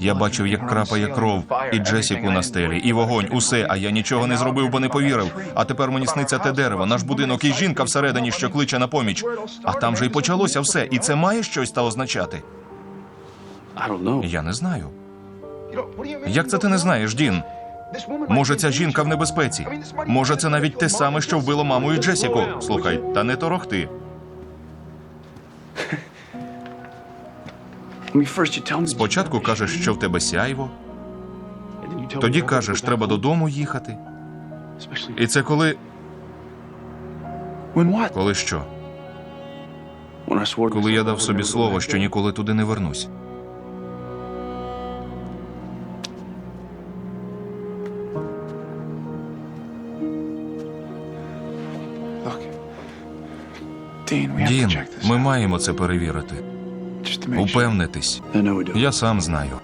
Я бачив, як крапає кров, і Джесіку на стелі, і вогонь, усе, а я нічого не зробив, бо не повірив. А тепер мені сниться те дерево, наш будинок і жінка всередині, що кличе на поміч. А там же й почалося все, і це має щось та означати. Я не знаю. Як це ти не знаєш, Дін? Може, ця жінка в небезпеці? Може, це навіть те саме, що вбило маму і Джесіку? Слухай, та не торохти. Спочатку кажеш, що в тебе сяйво, тоді кажеш, треба додому їхати. І це коли. Коли що? Коли я дав собі слово, що ніколи туди не вернусь. Дін, ми маємо це перевірити. Упевнитись. Я сам знаю.